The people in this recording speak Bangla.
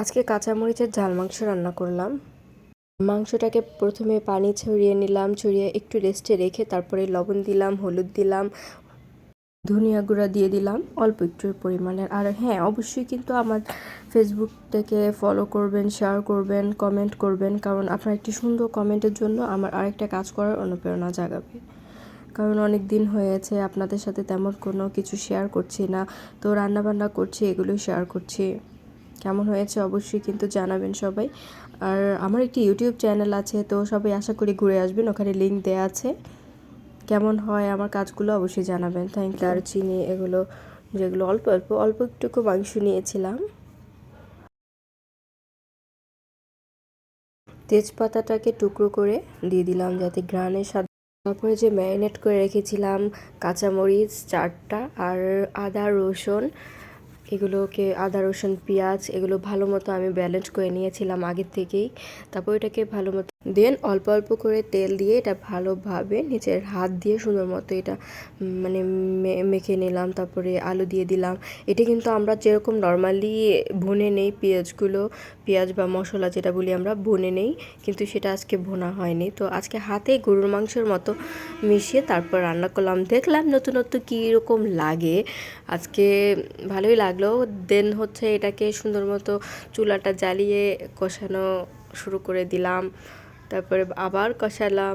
আজকে কাঁচামরিচের ঝাল মাংস রান্না করলাম। মাংসটাকে প্রথমে পানি ছড়িয়ে নিলাম, ছড়িয়ে একটু রেস্টে রেখে তারপরে লবণ দিলাম, হলুদ দিলাম, ধনিয়া গুঁড়া দিয়ে দিলাম, অল্প একটু পরিমাণের। আর হ্যাঁ অবশ্যই কিন্তু আমার ফেসবুক থেকে ফলো করবেন শেয়ার করবেন কমেন্ট করবেন, কারণ আপনার একটি সুন্দর কমেন্টের জন্য আমার আরেকটা কাজ করার অনুপ্রেরণা জাগাবে। কারণ অনেক দিন হয়েছে আপনাদের সাথে তেমন কোনো কিছু শেয়ার করছি না, তো রান্নাবান্না করছি, এগুলোই শেয়ার করছি। কেমন হয়েছে অবশ্যই কিন্তু জানাবেন সবাই। আর আমার একটি ইউটিউব চ্যানেল আছে, তো সবাই আশা করি ঘুরে আসবেন, ওখানে লিঙ্ক দেওয়া আছে। কেমন হয় আমার কাজগুলো অবশ্যই জানাবেন। থ্যাংক ইউ চিনি এগুলো, যেগুলো অল্প অল্প অল্প একটুকু মাংস নিয়েছিলাম। তেজপাতাটাকে টুকরো করে দিয়ে দিলাম যাতে গ্রানের স্বাদ তারপরে যে ম্যারিনেট করে রেখেছিলাম কাঁচামরিচ, চারটা, আর আদা, রসুন এগুলোকে আদা, রসুন, পেঁয়াজ এগুলো ভালো মতো আমি ব্যালেন্স করে নিয়েছিলাম আগের থেকেই। তারপর এটাকে ভালো মতো দেন অল্প অল্প করে তেল দিয়ে এটা ভালোভাবে নিজের হাত দিয়ে সুন্দর মতো এটা মানে মেখে নিলাম, তারপরে আলু দিয়ে দিলাম। এটা কিন্তু আমরা যেরকম নর্মালি ভুনে নেই পেঁয়াজগুলো, পেঁয়াজ বা মশলা যেটা বলি আমরা, ভুনে নেই, কিন্তু সেটা আজকে ভোনা হয়নি। তো আজকে হাতে গরুর মাংসের মতো মিশিয়ে তারপর রান্না করলাম। দেখলাম নতুনত্ব কীরকম লাগে। আজকে ভালোই লাগল। দেন হচ্ছে এটাকে সুন্দর মতো চুলাটা জ্বালিয়ে কষানো শুরু করে দিলাম। তারপরে আবার কষালাম।